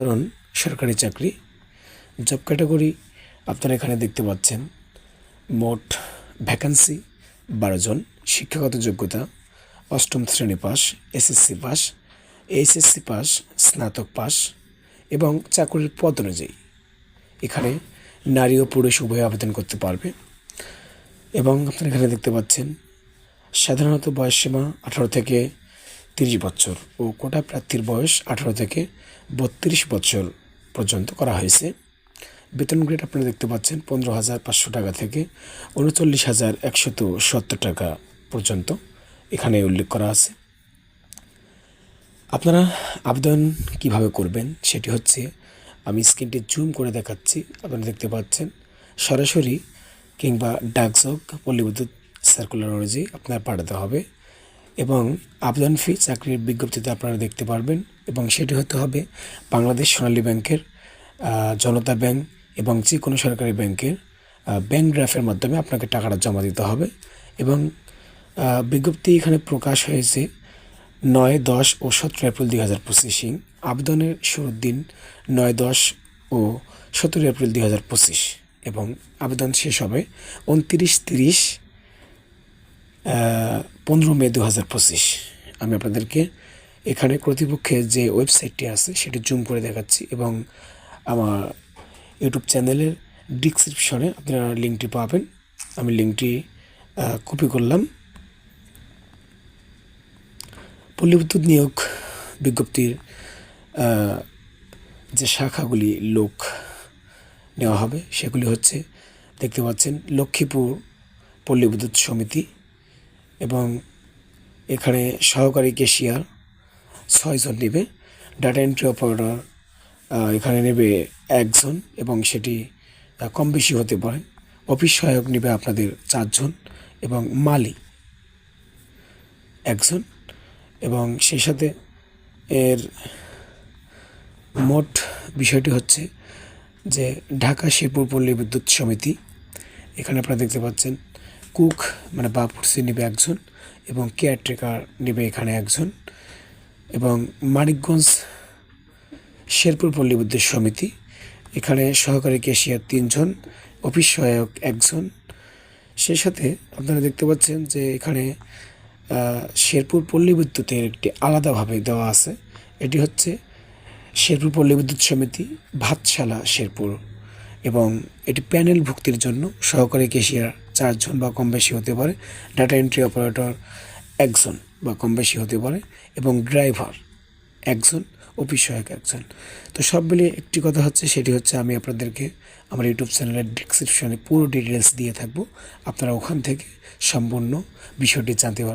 কারণ সরকারি চাকরি জব ক্যাটাগরি আপনারা এখানে দেখতে পাচ্ছেন। মোট ভ্যাকান্সি বারো জন, শিক্ষাগত যোগ্যতা অষ্টম শ্রেণি pass SSC pass HSC pass, স্নাতক পাস এবং চাকরির পদ অনুযায়ী এখানে নারী ও পুরুষ উভয় আবেদন করতে পারবে। এবং আপনারা এখানে দেখতে পাচ্ছেন, সাধারণত বয়সসীমা আঠারো থেকে তিরিশ বছর ও কোটা প্রার্থীর বয়স আঠারো থেকে বত্রিশ বছর পর্যন্ত করা হয়েছে। বেতন গ্রেড আপনারা দেখতে পাচ্ছেন পনেরো হাজার পাঁচশো টাকা থেকে উনচল্লিশ হাজার একশত সত্তর টাকা পর্যন্ত এখানে উল্লেখ করা আছে। আপনারা আবেদন কীভাবে করবেন সেটি হচ্ছে আমি স্ক্রিনটি জুম করে দেখাচ্ছি। আপনারা দেখতে পাচ্ছেন সরাসরি কিংবা ডাকযোগ পল্লী বিদ্যুৎ সার্কুলার অনুযায়ী আপনার পাঠাতে হবে। এবং আবেদন ফি, চাকরির বিজ্ঞপ্তিতে আপনারা দেখতে পারবেন এবং সেটি হতে হবে বাংলাদেশ সোনালী ব্যাংকের জনতা ব্যাংক এবং যে কোনো সরকারি ব্যাংকের ব্যাংক ড্রাফের মাধ্যমে আপনাকে টাকাটা জমা দিতে হবে এবং বিজ্ঞপ্তি এখানে প্রকাশ হয়েছে নয় দশ ও সতেরো এপ্রিল দুই হাজার পঁচিশে। আবেদনের শুরুর দিন নয় দশ ও সতেরো এপ্রিল দুই হাজার পঁচিশ এবং আবেদন শেষ হবে উনত্রিশ তিরিশ পনেরো মে দু হাজার পঁচিশ। আমি আপনাদেরকে এখানে কর্তৃপক্ষের যে ওয়েবসাইটটি আছে, সেটি জুম করে দেখাচ্ছি এবং আমার ইউটিউব চ্যানেলের ডিসক্রিপশনে আপনারা লিঙ্কটি পাবেন। আমি লিঙ্কটি কপি করলাম। পল্লী বিদ্যুৎ নিয়োগ বিজ্ঞপ্তির যে শাখাগুলি লোক নেওয়া হবে, সেগুলি হচ্ছে, দেখতে পাচ্ছেন লক্ষ্মীপুর পল্লী বিদ্যুৎ সমিতি এবং এখানে সহকারী কেশিয়ার ছয়জন নেবে। ডাটা এন্ট্রি অপারেটর এখানে নেবে একজন এবং সেটি কম বেশি হতে পারে। অফিস সহায়ক নেবে আপনাদের চারজন এবং মালি একজন এবং সেই সাথে এর মোট বিষয়টি হচ্ছে যে ঢাকা শিবপুর পল্লী বিদ্যুৎ সমিতি, এখানে আপনারা দেখতে পাচ্ছেন কুক মানে বাপুরসি নেবে একজন এবং কেয়ারটেকার নেবে এখানে একজন এবং মানিকগঞ্জ শেরপুর পল্লী বিদ্যুৎ সমিতি। এখানে সহকারী কেশিয়ার তিনজন, অফিস সহায়ক একজন। সেই সাথে আপনারা দেখতে পাচ্ছেন যে এখানে শেরপুর পল্লী বিদ্যুতের একটি আলাদাভাবে দেওয়া আছে। এটি হচ্ছে শেরপুর পল্লী বিদ্যুৎ সমিতি, ভাতশালা শেরপুর এবং এটি প্যানেল ভুক্তির জন্য সহকারী কেশিয়ার চারজন বা কম বেশি হতে পারে ডাটা এন্ট্রি অপারেটর একজন বা কম বেশি হতে পারে এবং ড্রাইভার একজন অফিস সহায়ক একজন। তো সব মিলিয়ে একটি কথা হচ্ছে, সেটি হচ্ছে আমি আপনাদেরকে আমার ইউটিউব চ্যানেলের ডিসক্রিপশনে পুরো ডিটেলস দিয়ে থাকব। আপনারা ওখান থেকে সম্পূর্ণ বিষয়টি জানতে পারবেন।